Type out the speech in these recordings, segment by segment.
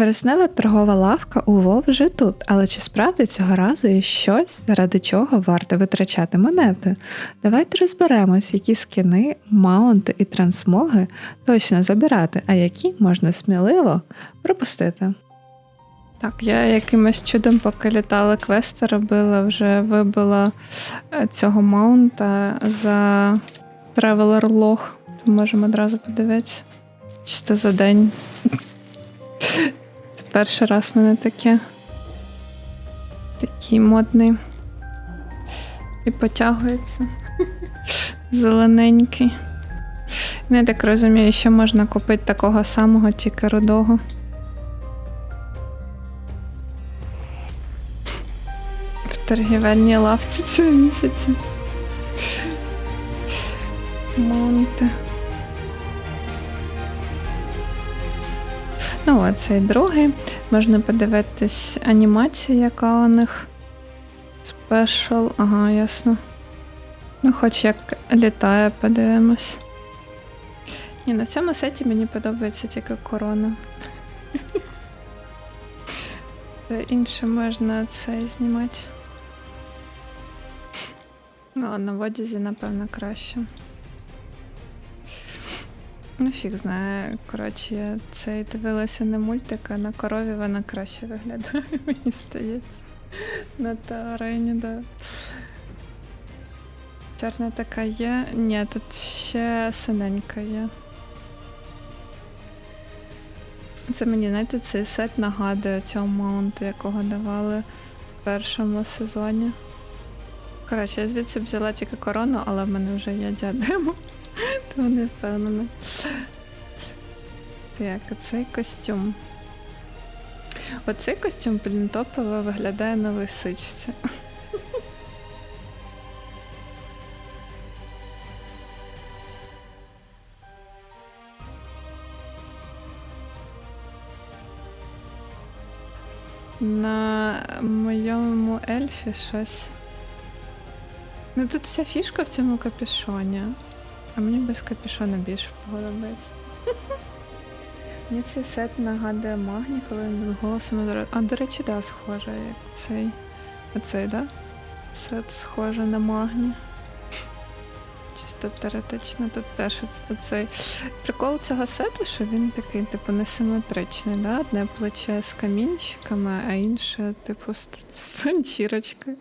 Вереснева торгова лавка у Вов вже тут, але чи справді цього разу є щось, заради чого варто витрачати монети? Давайте розберемось, які скини, маунти і трансмоги точно забирати, а які можна сміливо пропустити. Так, я якимось чудом, поки літала квести, робила, вже вибила е, цього маунта за Traveler Log. Можемо одразу подивитися. Чисто за день. Перший раз в мене таке. Такий модний. І потягується. Зелененький. Ну, я так розумію, що можна купити такого самого, тільки рудого. В торгівельній лавці цього місяця. Монте. Ну, а цей другий. Можна подивитись анімацію, яка у них. Спешл. Ага, ясно. Ну, хоч як літає, подивимось. Ні, на цьому сеті мені подобається тільки корона. Інше можна це знімати. Ну, а на одязі, напевно, краще. Ну, фіг знає. Коротше, я цей дивилася не мультик, а на корові вона краще виглядає, мені здається. На Таарені, да. Чорна така є. Ні, тут ще синенька є. Це мені, знаєте, цей сет нагадує цього маунту, якого давали в першому сезоні. Коротше, я звідси взяла тільки корону, але в мене вже є діадема. Тому не впевнена. Так, оцей костюм. Оцей костюм, блінтопово виглядає на лисичці. На моєму ельфі щось. Ну тут вся фішка в цьому капюшоні. А мені без капюшона більше подобається. Мені цей сет нагадує магні, коли він голосом. А, до речі, да, схоже, як цей. Оцей, да? Сет схоже на магні. Чисто теоретично тут теж оцей. Прикол цього сету, що він такий, типу, несиметричний, да? Одне плече з камінчиками, а інше, типу, з санчірочкою.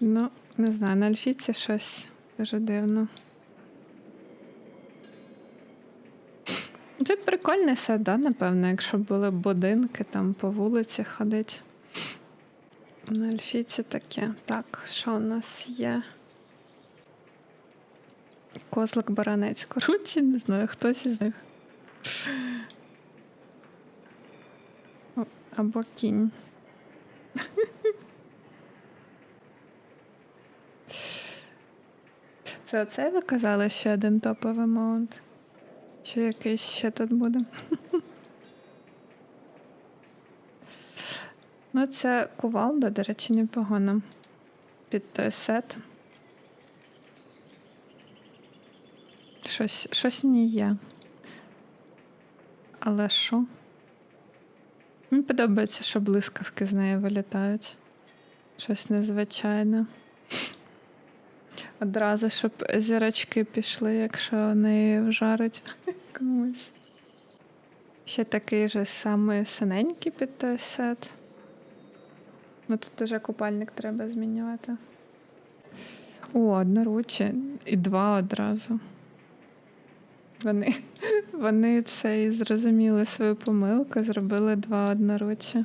Ну, не знаю, на альфіці щось дуже дивно. Це прикольний сет, да, напевно, якщо були будинки там по вулиці ходить. На альфіці таке. Так, що у нас є? Козлик баранець. Коротше, не знаю, хтось із них. Або кінь. Це оце ви казали ще один топовий маунт? Чи якийсь ще тут буде? ну, це кувалда, до речі, непогано. Під той сет. Щось, щось не є. Але що? Мені подобається, що блискавки з неї вилітають. Щось незвичайне. Одразу, щоб зірочки пішли, якщо неї вжарить комусь. Ще такий же самий синенький під той сет. Ну тут уже купальник треба змінювати. О, одноручі і два одразу. Вони, вони це і зрозуміли свою помилку, зробили два одноручі.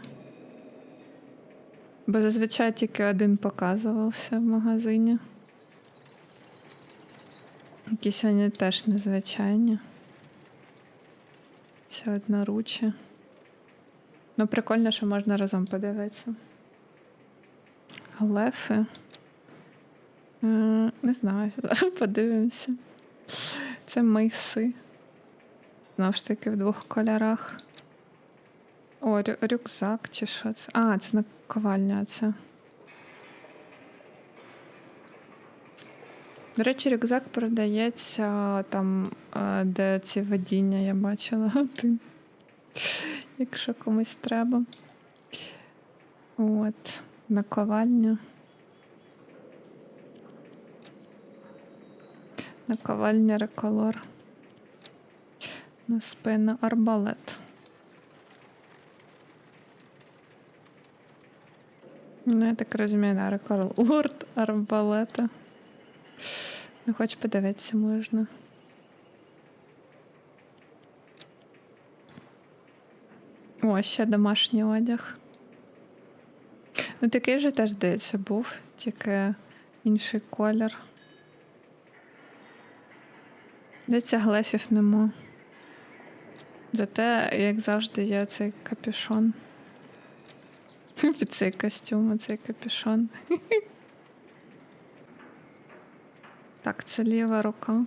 Бо зазвичай тільки один показувався в магазині. Якісь вони теж незвичайні. Це одноручі. Ну, прикольно, що можна разом подивитися. Лефи. Е, Не знаю, подивимося. Це миси. Знову ж таки в двох кольорах. О, рю- рюкзак чи що це? А, це наковальня це. До речі, рюкзак продається там, де ці водіння я бачила. Якщо комусь треба. От, наковальня. Наковальня реколор. На спину арбалет. Ну, я так розумію, да, реколор арбалета. Ну, хоч подивитися можна. О, ще домашній одяг. Ну, такий же теж, здається, був, тільки інший колір. Здається, глесів нема. Зате, як завжди, є цей капюшон. Під цей костюм, цей капюшон. Так, це ліва рука.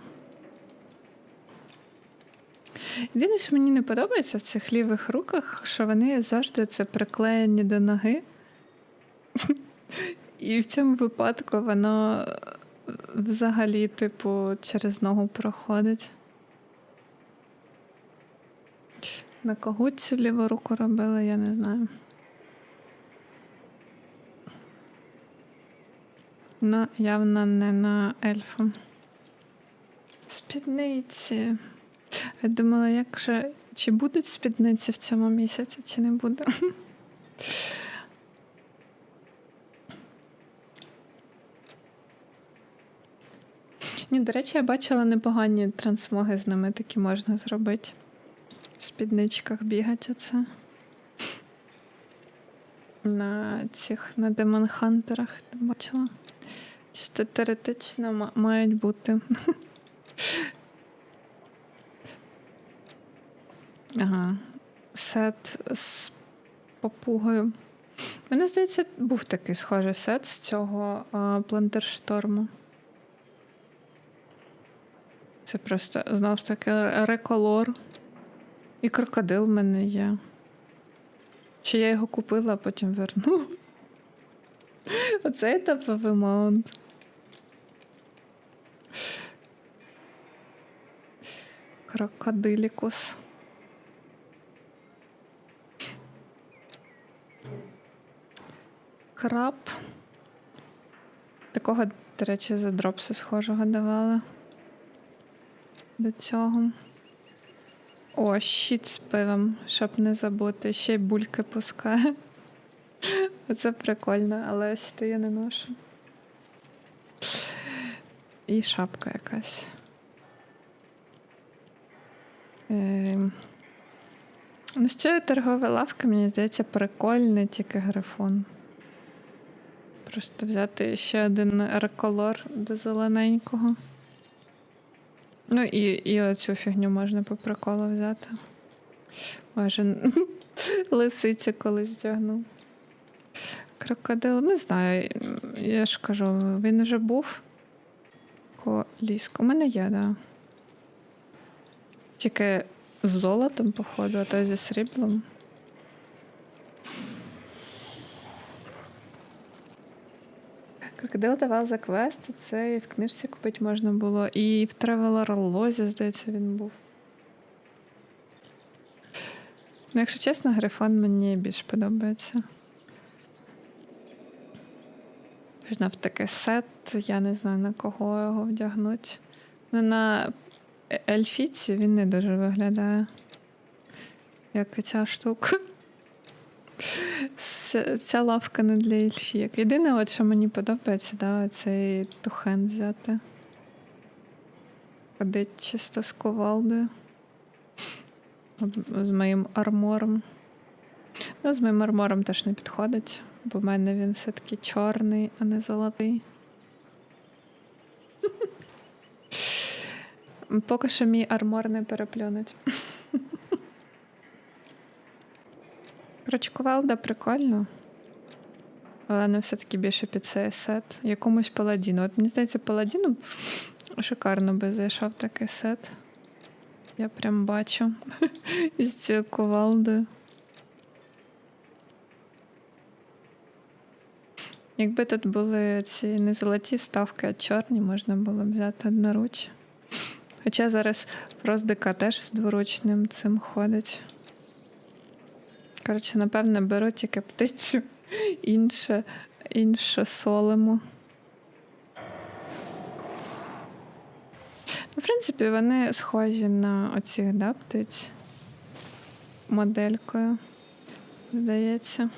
Єдине, що мені не подобається в цих лівих руках, що вони завжди це приклеєні до ноги. І в цьому випадку воно взагалі, типу, через ногу проходить. На кого цю ліву руку робили, я не знаю. Ну, явно не на ельфа. Спідниці. Я думала, як же. Чи будуть спідниці в цьому місяці, чи не буде? Ні, до речі, я бачила непогані трансмоги з ними такі можна зробити. В спідничках бігать оце. На цих на демонхантерах бачила. Чисто теоретично ма- мають бути. Ага. Сет з попугою. Мені здається, був такий схожий сет з цього плантершторму. Це просто знов ж таки реколор. І крокодил в мене є. Чи я його купила, а потім вернула. Оце етаповий маунт. Крокодилікус. Краб. Такого, до речі, за дропси схожого давали. До цього. О, щит з пивом, щоб не забути. Ще й бульки пускає. Оце прикольно, але щити я не ношу. І шапка якась. Ем. Ну, ще торгова лавка, мені здається, прикольний, тільки грифон. Просто взяти ще один реколор до зелененького. Ну і, і оцю фігню можна по приколу взяти. Може, лисицю колись вдягну. Крокодил, не знаю, я ж кажу, він вже був. Коліск. У мене є, так. Да. Тільки з золотом, походу, а то зі сріблом. Крокодил давав за квест, це і в книжці купити можна було. І в Тревелор-лозі, здається, він був. Ну, якщо чесно, грифон мені більш подобається. Знов таки сет, я не знаю на кого його вдягнути. Ну, на ельфіці він не дуже виглядає. Як ця штука. Ця, лавка не для ельфійок. Єдине, от, що мені подобається, да, цей тухен взяти. Ходить чисто з кувалди. З моїм армором. Ну, з моїм армором теж не підходить, бо в мене він все-таки чорний, а не золотий. Поки що мій армор не переплюнуть. Коротше, кувалда прикольно. Але не все-таки більше під цей сет. Якомусь паладіну. От мені здається, паладіну шикарно би зайшов такий сет. Я прям бачу із цією кувалдою. Якби тут були ці не золоті ставки, а чорні, можна було б взяти одноруч. Хоча зараз Фроздика теж з дворучним цим ходить. Коротше, напевне, беру тільки птицю, інше, інше солимо. Ну, в принципі, вони схожі на оцих да, птиць моделькою, здається.